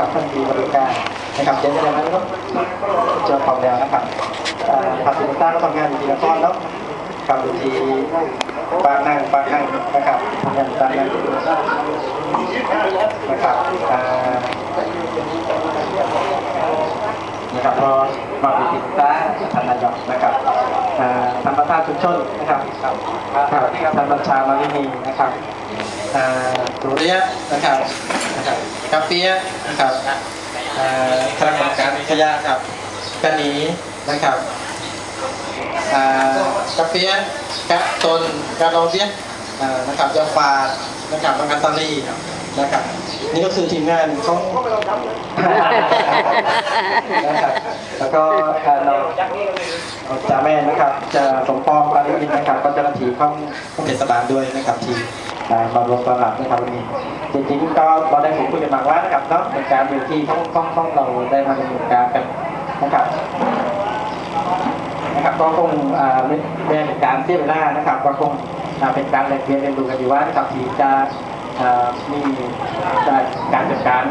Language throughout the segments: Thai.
นะครับท่านมีบริการนะครับเดี๋ยวจะนั้นก็เจอความแล้วนะครับอ่าทางสินค้าก็ทำงานอยู่ที่นครเนาะครับอยู่ที่ปางนั่งปางนั่งนะครับทำงานปางนั่งนะครับนะครับพอมาเป็นติดตาท่านนายกนะครับท่านประธานชุมชนนะครับครับท่านบัญชามารินีนะครับอ่าสุริยนะครับ ครับกาเปียะนะครับอ่าคณะกรรมการขยะครับกะหนีนะครับกาเปียะกะตนกะโรเบียนะครับยาฟาดนะครับมังกรตาลีนะครับนี่ก็คือทีมงานของนะครับแล้วก็การเราจ่าแม่นะครับจะสมปองปาริวินนะครับก็เจ้าหน้าที่ของของเทศบาลด้วยนะครับที อ่ามารวมต้อนรับนะครับวันนี้จริงๆก็เราได้ผมคุยกันมาว่านะครับเนาะในการเวทีของของของเราได้มาดำเนินการกันนะครับนะครับก็คงอ่าไม่ไม่เป็นการเสียเวลานะครับก็คงเป็นการเปลี่ยนเรียนรู้กันอยู่ว่านะครับที่จะมีการจัดการ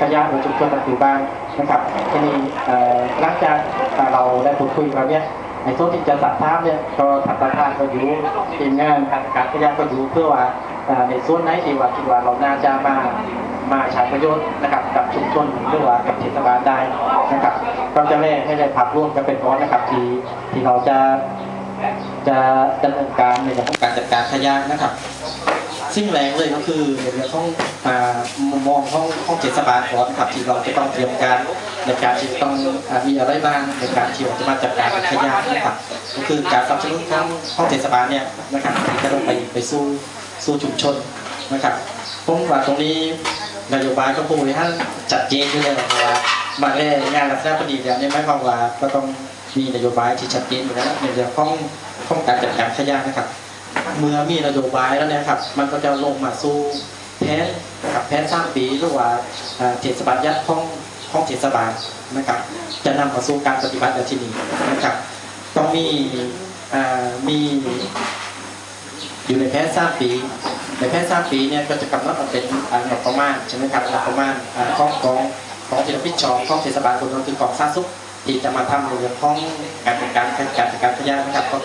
ขยะในชุมชนปัจจุบันนะครับทีนี้เอ่อหลังจากเราได้พูดคุยกันเนี่ยในส่วนที่จะสัตถามเนี่ยก็ทัประธานก็อยู่ทีมงานการขยะก็อยู่เพื่อว่า ในส่วนไหนที่ว่าคิดว่าเราน่าจะมามาใช้ประโยชน์นะครับกับชุมชนหรือว่ากับเทศบาลได้นะครับก็จะแรกให้ได้พักร่วมกันเป็นร้อนนะครับที่ที่เราจะจะดำเนินการในเรื่องของการจัดการขยะนะครับซึ่งแรงเลยก็คือในเรื่องของมุมมองของของเทศบาลก่อนครับที่เราจะต้องเตรียมการในการที่ต้องมีอะไรบ้างในการที่เราจะมาจัดการกับขยะนะครับก็คือการสนับสนุนของของเทศบาลเนี่ยนะครับที่จะต้องไปไปสู้ สู้ชุมชนนะครับผมว่าตรงนี้นโยบายของผู้บริหารจัดเจนอยู่แล้วเพราะว่าบางแง่งานลักษณะพอดีแบบนี้หมายความว่าก็ต้องมีนโยบายที่ชัดเจนอยู่แล้วในเรื่องของของการจัดการขยะนะครับ เมื่อมีนโยบายแล้วเนี่ยครับ มันก็จะลงมาสู่แผนนะครับแผนสร้างปีหรือว่าเอ่อเทศบาลยัดของของเทศบาลนะครับ จะนำมาสู่การปฏิบัติในที่นี้นะครับต้องมีมี อยู่ในแพทย์สามปี ในแพทย์สามปีเนี่ยก็จะกำหนดเป็นอ่างบประมาณใช่ไหมครับงบประมาณอ่องของของที่เราพิจารณาของเทศบาลคนนั้นคือกองสาธารณสุขที่จะมาทำในเรื่องของการจัดการการจัดการขยะนะครับก็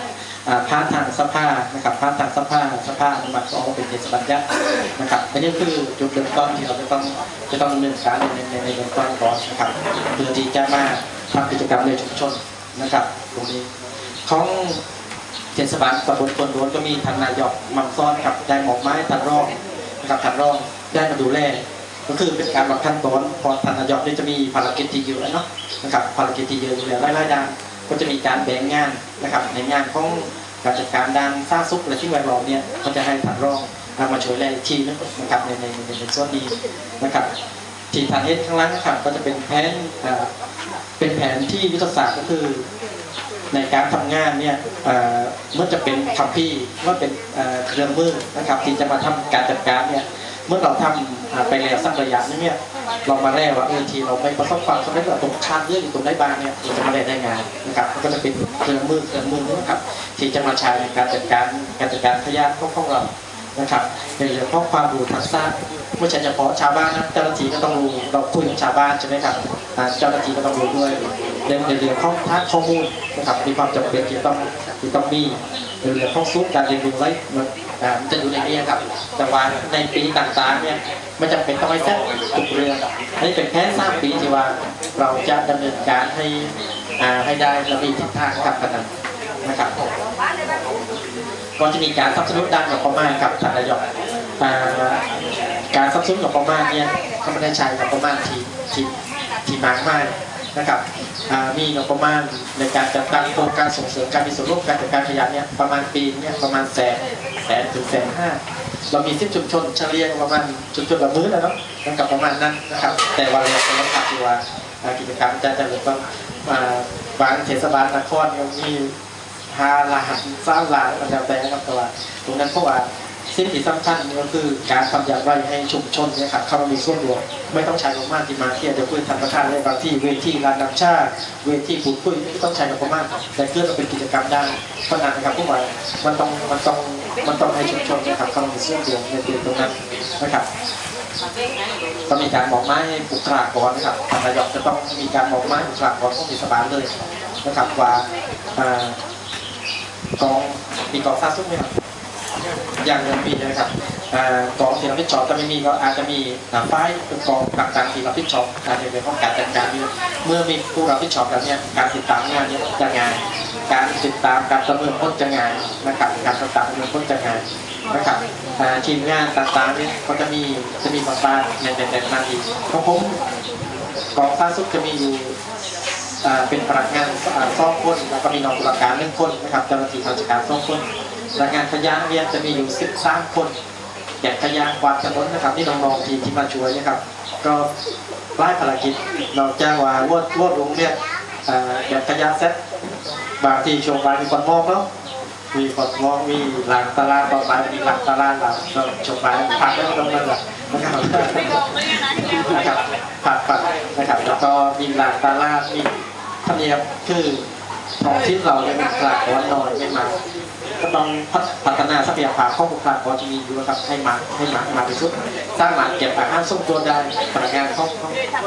อ่าผ่านทางสภานะครับผ่านทางสภาสภาอนุมัติออกมาเป็นเทศบาลยักษ์นะครับอันนี้คือจุดเริ่มต้นที่เราจะต้องจะต้องดำเนินการในในในเบื้องต้นก่อนนะครับเพื่อที่จะมาทำกิจกรรมในชุมชนนะครับ ตรงนี้ของ เทศบาลตำบลคนโดนก็มีทานนายกมังซ้อนกับได้หมอกไม้ทานรองนะครับทานรองได้มาดูแลก็คือเป็นการวางขั้นตอนพอทานนายกนี่จะมีภารกิจที่เยอะเนาะนะครับภารกิจที่เยอะอยู่แล้วหลายๆด้านก็จะมีการแบ่งงานนะครับในงานของการจัดการด้านสร้างซุกและที่แวดล้อมเนี่ยก็จะให้ทานรองมาช่วยแลทีนนะครับในในในส่วนนี้นะครับที่ทานเห็นข้างล่างนะครับก็จะเป็นแผนเอ่อเป็นแผนที่ยุทธศาสตร์ก็คือ ในการทำงานเนี่ยเอ่อเมื่อจะเป็นคัมภีร์เมื่อเป็นเครื่องมือนะครับที่จะมาทำการจัดการเนี่ยเมื่อเราทำอ่าไปแล้วสักระยะนึงเนี่ยเรามาแล้ว่าเออทีเราไม่ประสบความสำเร็จเราตรงคาดเรื่องอยู่ตรงได้บ้างเนี่ยเราจะมาได้ได้งานนะครับมันก็จะเป็นเครื่องมือเครื่องมือนะครับที่จะมาใช้ในการจัดการการจัดการขยะของของเรานะครับในเรื่องของความรู้ทักษะไม่ใช่เฉพาะชาวบ้านนะเจ้าหน้าที่ก็ต้องรู้เราคุยกับชาวบ้านใช่ไหมครับเจ้าหน้าที่ก็ต้องรู้ด้วย เรื่องในเรื่องของทางข้อมูลนะครับมีความจำเป็นที่ต้องที่ต้องมีในเรื่องของซุ้มการเรียนรู้ไว้มันอ่ามันจะอยู่ในนี้ครับ แต่ว่าในปีต่างๆเนี่ยไม่จำเป็นต้องให้แท้ทุกเรื่องอันนี้เป็นแค่สร้ามปีที่ว่าเราจะดำเนินการให้ให้ได้และมีทิศทางกับกันนั้นะครับก็จะมีการสับสนุนด้านของประมาณกับท่านนายกอ่าการสับสนุนของประมาณเนี่ยเขาไม่ได้ใช้กับประมาณที่ที่ที่มากมาย นะครับมีงบประมาณในการจัดตั้งโครงการส่งเสริมการมีส่วนร่วมการจัดการขยะเนี่ยประมาณปีเนี่ยประมาณแสนแสนถึงแสนห้าเรามีสิบชุมชนเฉลี่ยประมาณชุมชนละมื้อนะเนาะนะครับประมาณนั้นนะครับ แต่วันเราก็ต้องที่ว่าอ่ากิจกรรมจะจะเริ่มต้นอ่าบางเทศบาลนครเนี่ยมีหาลานสามล้านก็แล้วแต่นะครับแต่ว่าตรงนั้นเพราะว่าสิ่งที่สำคัญก็คือการทำอย่างไรให้ชุมชนเนี่ยครับเข้ามามีส่วนร่วม ไม่ต้องใช้งบประมาณที่มาเที่ยวเดี๋ยวคุยทันประธานเลยบางที่เวทีร้านนำชาติเวทีพูดคุยไม่ต้องใช้งบประมาณแต่เกิดมาเป็นกิจกรรมได้เพราะนั้นนะครับพวกว่ามันต้องมันต้องมันต้องให้ชุมชนนะครับเข้ามามีส่วนรวมในเรื่องตรงนั้นนะครับก็มีการบอกไม้ให้บุคลากรนะครับทางนายกจะต้องมีการบอกไม้ให้บุคลากรของเทศบาลเลยนะครับว่ากองมีกองซาซุ่มไหมครับ อย่างเงินปีนะครับกองที่รับผิดชอบจะไม่มีก็อาจจะมีอ่าฝ่ายเป็นกองต่างๆที่รับผิดชอบอาจจะเป็นของการจัดการเมื่อมีผู้รับผิดชอบแล้วเนี่ยการติดตามงานเนี่ยจะง่ายการติดตามการประเมินผลจะง่ายนะครับการติดตามประเมินผลจะง่ายนะครับทีมงานต่างๆเนี่ยก็จะมีจะมีบทบาทในในในหน้าทีของผมกองสร้างสุขจะมีอยู่เป็นพนักงานอ่าสองคนแล้วก็มีน้องตุลาการหนึ่งคนนะครับเจ้าหน้าที่ราชการสองคน พนักงานขยะเรียนจะมีอยู่ 13 คนแกะขยะกวาดถนนนะครับนี่น้องๆทีมที่มาช่วยนะครับ ก็ไล่ภารกิจนอกจากว่าวดวดลงเนี่ยอ่าแกะขยะเสร็จบางทีช่วงบ่ายมีคนมองเนาะมีคนมองมีหลังตลาดตอนบ่ายมีหลังตลาดหลังช่วงบ่ายผักแล้วตรงนั้นแหละนะครับนะครับผัดผัดนะครับแล้วก็มีหลากตลาดมีธรรมเนียมคือท้องที่เราเนี่ยมีตลาดวันนอยไม่มา ก็ต้องพัฒนาทรัพยากรข้อมูลตลาดก็จะมีอยู่นะครับให้มาให้มามาไปชุดสร้างหมาเก็บอาหารส่งตัวได้พนักงานของ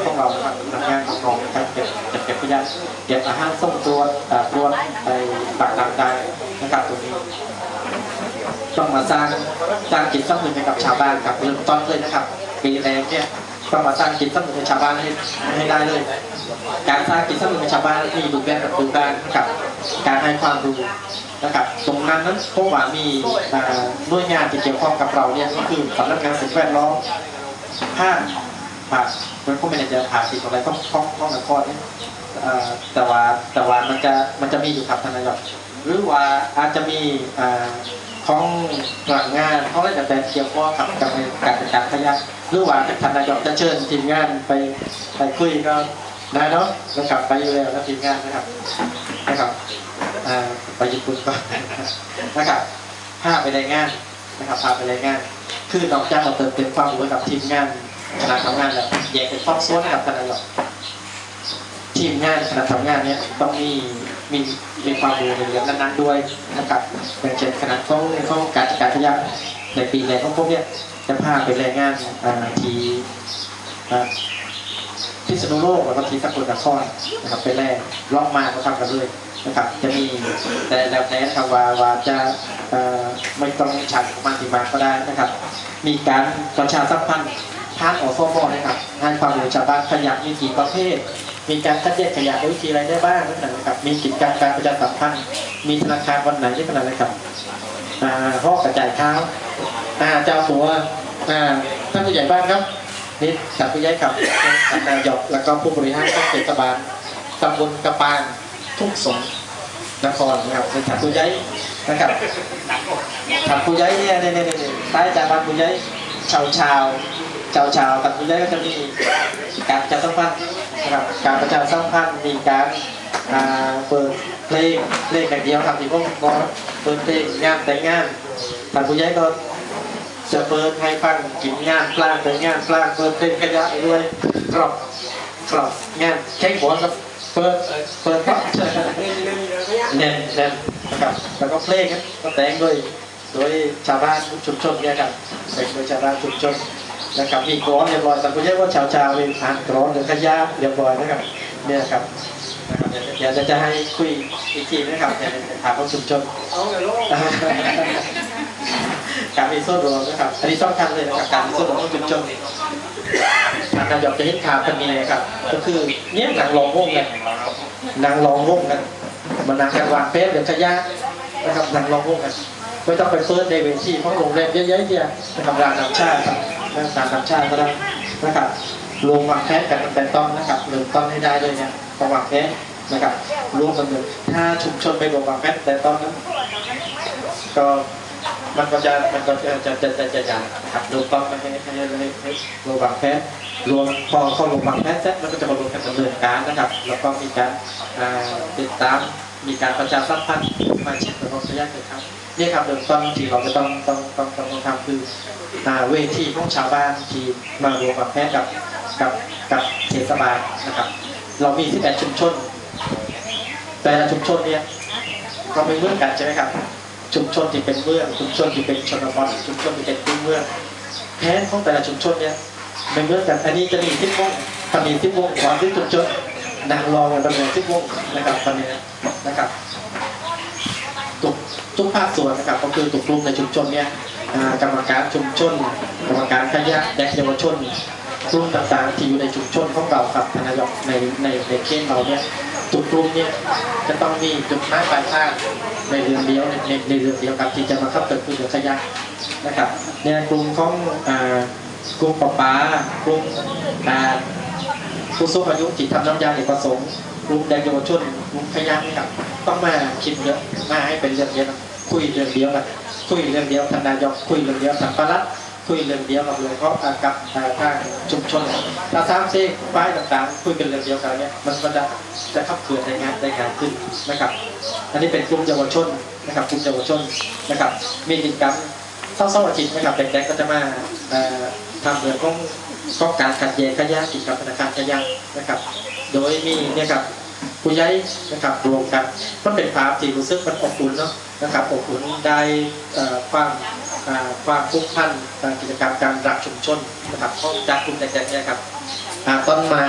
ของเรานะครับพนักงานของเราการเก็บเก็บเก็บขยะเก็บอาหารส่งตัวตรวไปต่างๆได้นะครับตรงนี้ต้องมาสร้างสร้างจิตสำนึกให้กับชาวบ้านครับเริ่มต้นเลยนะครับปีแรกเนี่ย ต้องมาสร้างจิตสำนึกให้ชาวบ้านให้ให้ได้เลย การสร้างจิตสำนึกให้ชาวบ้านมีรูปแบบกับรูปแบบนะครับ การให้ความรู้นะครับตรงนั้นนั้นพวกว่ามีหน่วยงานที่เกี่ยวข้องกับเราเนี่ยก็คือสำนักงานสิ่งแวดล้อมภาคภาคมันก็ไม่ได้จะผ่าสิทธิ์อะไรต้องต้องต้องนครเนี่ยเอ่อแต่ว่าแต่ว่ามันจะมันจะมีอยู่ครับท่านนายกหรือว่าอาจจะมีอ่า ของหลังงานเขาได้แต่เกี่ยวข้อกับกับการจัดการขยะหรือว่าท่านนายกจะเชิญทีมงานไปไปคุยก็ได้เนาะแล้วกลับไปอยู่แล้วนะทีมงานนะครับนะครับไปญี่ปุ่นก่อนนะครับพาไปรายงานนะครับพาไปรายงาน คือนอกจ้าเราเติมเต็มความรู้กับทีมงานคณะทำงานแล้วแยกเป็นฟอกโซนให้กับท่านนายกทีมงานคณะทำงานเนี่ยต้องมี มีมีความรู้ในเรื่องนั้นๆด้วยนะครับอย่างเช่นคณะของของการจัดการขยะในปีแรกของพวกเนี้ยจะพาไปแรายงานอ่าที่อ่าพิษณุโลกแล้วก็ที่สกลนครนะครับไปแรกรอบมาก็ทำกันเลยนะครับ จะมีแต่แล้วแต่นะครับว่าว่าจะไม่ต้องฉันมาถึงมาก็ได้นะครับ มีการประชาสัมพันธ์ทางอสมนะครับให้ความรู้ชาวบ้านขยะมีกี่ประเภท มีการคัดแยกขยะวิธีอะไรได้บ้างนะครับ มีกิจกรรมการประชาสัมพันธ์มีธนาคารวันไหนที่ขนาดไหนครับอ่าห้อกระจายข้าอ่าเจ้าสัวอ่าท่านผู้ใหญ่บ้านครับนี่ท่านผู้ใหญ่ครับท่านนายกแล้วก็ผู้บริหารของเทศบาลตำบลกระปางทุ่งสงนครนะครับเป็นท่านผู้ใหญ่นะครับท่านผู้ใหญ่เนี่ยเนี่ยเนี่ยเนี่ยใต้จากบ้านผู้ใหญ่ชาวชาวชาวชาวท่านผู้ใหญ่ก็จะมีการประชาสัมพันธ์ นะครับการประชาสัมพันธ์มีการเปิดเพลงเพลงอย่างเดียวครับที่ผมบอกเปิดเพลงงานแต่งงานท่านผู้ใหญ่ก็จะเปิดให้ฟังกินงานกลางแต่งงานกลางเปิดเพลงขยะไปด้วยกรอบกรอบงานแข่งหัวครับเปิดเปิดครับเน้นเน้นนะครับแล้วก็เพลงก็แต่งโดยโดยชาวบ้านชุมชนเนี่ยครับแต่งโดยชาวบ้านชุมชน นะครับมีกรอนเรียบร้อยแต่ไม่ใช่ว่าชาวชาวๆเลยอ่านกรอนหรือขยะเรียบร้อยนะครับเนี่ยครับนะครับเดี๋ยวเดี๋ยวจะให้คุยอีกทีนะครับเดี๋ยวถามของชุมชนการมีส่วนรวมนะครับอันนี้สำคัญเลยนะครับการมีส่วนรวมของชุมชนทางนายกจะเห็นข่าวกันมีนะครับ ก็คือเนี่ยหนังลองวงกันนางลองวงกันมานางกันวางเฟสเดี๋ยวขยะนะครับนางลองวงกันไม่ต้องไปเฟิร์สในเวทีเพราะโรงแรมเยอะๆเดียวนะครับร้านน้ำชาครับ ร้านน้ำชาติก็ได้นะครับรวมวางแผนกันตั้งแต่ต้นนะครับเริ่มต้นให้ได้เลยเนี่ยต้องวางแผนนะครับรวมกันเลยถ้าชุมชนไปรวมวางแผนแต่ต้นนั้นก็มันก็จะมันก็จะจะจะจะจะจะขับรวมต้องไม่ให้ให้ให้ให้รวมบางแพทย์รวมพอเข้ารวมบางแพทย์เสร็จมันก็จะมารวมกันดำเนินการนะครับ แล้วก็มีการติดตามมีการประชาสัมพันธ์มาเช็คระบบระยะเกิดครับ นี่ครับเริ่มต้นที่เราจะต้องต้องต้องต้องทำคือเวทีของชาวบ้านที่มารวมบางแพทย์กับกับกับเทศบาลนะครับ เรามี11ชุมชน แต่ละชุมชนเนี่ยเราไม่เหมือนกันใช่ไหมครับ ชุมชนที่เป็นเมืองชุมชนที่เป็นชนบทชุมชนที่เป็นพื้เมืองแผนของแต่ละชุมชนเนี่ยเป็นเรื่องกันอันนี้จะมีทิศวงตอนนี้ทิศวงความที่จุดจุดนางรองดำเนินทิศวงนะครับตอนนี้นะครับ ทุกภาคส่วนนะครับก็คือทุกลุ่มในชุมชนเนี่ยกรรมการชุมชน กรรมการขยะเด็กเยาวชนกลุ่มต่างๆที่อยู่ในชุมชนของเราครับทนายกในในในเขตเราเนี่ยทุกลุ่มเนี่ยจะต้องมีจุดหมายปลายทางในเรื่องเดียวในในเรื่องเดียวครับที่จะมาขับเคลื่อนเรื่องขยะนะครับในกลุ่มของกลุ่มปะปากลุ่มอาผู้สูงอายุที่ทำน้ำยาเอกประสงค์กลุ่มเด็กเยาวชนกลุ่มขยะนี่ครับต้องมาคิดเยอะมาให้เป็นเรื่องเยวนะ คุยเรื่องเดียวกันคุยเรื่องเดียวท่านายกคุยเรื่องเดียวท่านประหลัดคุยเรื่องเดียวกับหลวงพ่ออ่ากับอ่าทางชุมชนถ้าสามซกป้ายต่างๆ คุยกันเรื่องเดียวกันเนี่ยมันจะจะขับเคลื่อนได้งานได้งานขึ้นนะครับ อันนี้เป็นกลุ่มเยาวชนนะครับกลุ่มเยาวชนนะครับ มีกิจกรรมเศร้าๆอาทิตย์นะครับเด็กๆก็จะมาทำเรื่องของของการขัดแย้งขยะกิจกรรมธนาคารขยะนะครับ โดยมีเนี่ยครับผู้ใหญ่นะครับรวมกันมันเป็นภาพที่รู้สึกมันอบอุ่นเนาะ นะครับอบอุ่นได้ความความผูกพันทางกิจกรรมการรักชุมชนนะครับข้อจากกลุ่มเด็กๆเนี่ยครับต้นไม้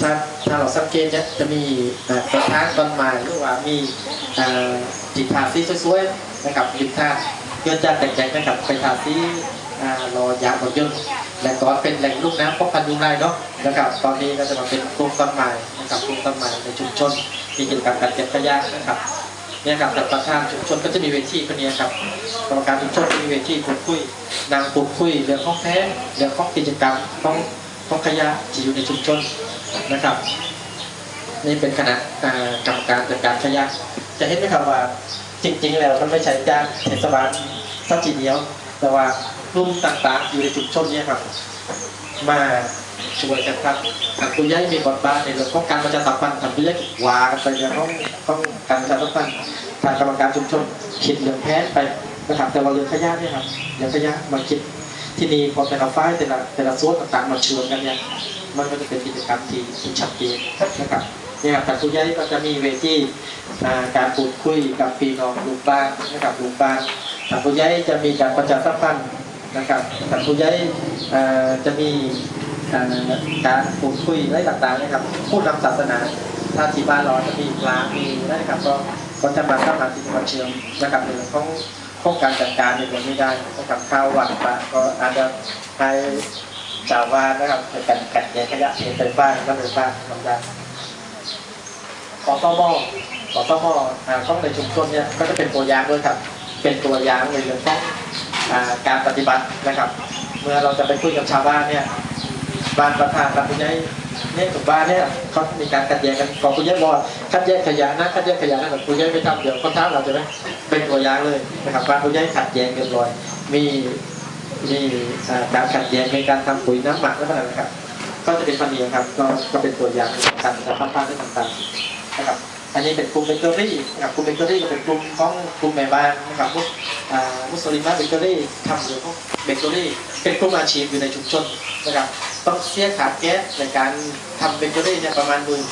ถ้าถ้าเราสังเกตเนี่ยจะมีกระถางต้นไม้หรือว่ามีจิตทาสีสวยๆนะครับยิมทาเกิดจากเด็กๆนะครับไปทาสีรอยางรถยนต์และก็เป็นแหล่งลูกน้ำป้องกันยุงลายเนาะนะครับตอนนี้ก็จะมาเป็นกลุ่มต้นไม้นะครับกลุ่มต้นไม้ในชุมชนมีกิจกรรมการเก็บขยะนะครับ เนี่ยครับแต่ประธานชุมชนก็จะมีเวทีคนนี้ครับกรรมการชุมชนจะมีเวทีพูดคุยนางพูดคุยเรื่องของแท้เรื่องของกิจกรรมของของขยะที่อยู่ในชุมชนนะครับ นี่เป็นคณะกรรมการจัดการขยะจะเห็นไหมครับว่าจริง ๆ แล้วมันไม่ใช่จากเทศบาลสักทีเดียว แต่ว่ากลุ่มต่างๆ อยู่ในชุมชนเนี่ยครับ มาช่วยกันครับทางผู้ใหญ่มีบทบาทในเรื่องของการประชาสัมพันธ์ทางผู้ใหญ่ว่ากันไปเรื่องของของ การประชาสัมพันธ์ทางกรรมการชุมชนคิดเรื่องแพ้ไปนะครับแต่ว่าเรื่องขยะเนี่ยครับเรื่องขยะมาคิดที่นี่พอแต่ละฝ่ายแต่ละแต่ละส่วนต่างๆมาชวนกันเนี่ยมันก็จะเป็นกิจกรรมที่ที่ชัดเจนนะครับเนี่ยครับทางผู้ใหญ่ก็จะมีเวทีการพูดคุยกับพี่น้องลูกบ้านนะครับลูกบ้านทางผู้ใหญ่จะมีการประชาสัมพันธ์นะครับทางผู้ใหญ่จะมีการพูดคุยอะไรต่างๆนะครับพูดนำศาสนา ถ้าที่บ้านเราจะมีพระมีนะครับก็ก็จะมาเข้ามาที่จังหวัดเชียงนะครับในเรื่องของของการจัดการในเรื่องนี้ได้นะครับข้าววัดพระก็อาจจะให้ชาวบ้านนะครับในการกัดแยกขยะเป็นบ้านก็เป็นบ้านทำได้ขอต้อมอขอต้อมออ่าของในชุมชนเนี่ยก็จะเป็นตัวอย่างด้วยครับ เป็นตัวอย่างในเรื่องของการปฏิบัตินะครับ เมื่อเราจะไปคุยกับชาวบ้านเนี่ยบ้านประธานกับผู้ใหญ่ เนี่ยถูกบ้านเนี่ยเขามีการคัดแยกกันของผู้ใหญ่บอกคัดแยกขยะนะคัดแยกขยะนะแต่ผู้ใหญ่ไม่ทำเดี๋ยวเขาท้าเราใช่ไหมเป็นตัวอย่างเลยนะครับบ้านผู้ใหญ่ขัดแยกเรียบร้อย มีมีการขัดแยกในการทำปุ๋ยน้ำหมักและอะไรนะครับ ก็จะเป็นพันธุ์ครับก็ก็เป็นตัวอย่างของการจะทำบ้านได้ต่างๆนะครับอันนี้เป็นกลุ่มเบเกอรี่นะครับกลุ่มเบเกอรี่ก็เป็นกลุ่มของกลุ่มแม่บ้านนะครับมุสอ่ามุสลิมเบเกอรี่ทำเรื่องของเบเกอรี่เป็นกลุ่มอาชีพอยู่ในชุมชนนะครับ ต้องเสียขาดแก๊สในการทำเบเกอรี่เนี่ยประมาณหมื่น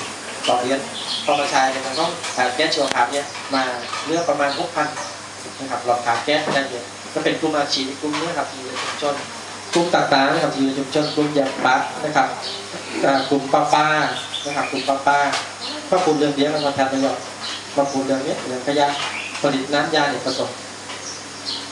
ต่อเดือนพอมาใช้เนี่ยมันต้องขาดแก๊สชีวภาพเนี่ยมาเลือกประมาณหกพันนะครับหลอดขาดแก๊สได้เนี่ยก็เป็นกลุ่มอาชีพกลุ่มนี้ครับอยู่ในชุมชนกลุ่มต่างๆนะครับอยู่ในชุมชนกลุ่มยางปักนะครับกลุ่มป้าป้านะครับกลุ่มป้าป้าก็พูดเรื่องเดียวกันมาทำประโยชน์มาพูดเรื่องนี้เรื่องขยะผลิตน้ำยาเอกประสงค์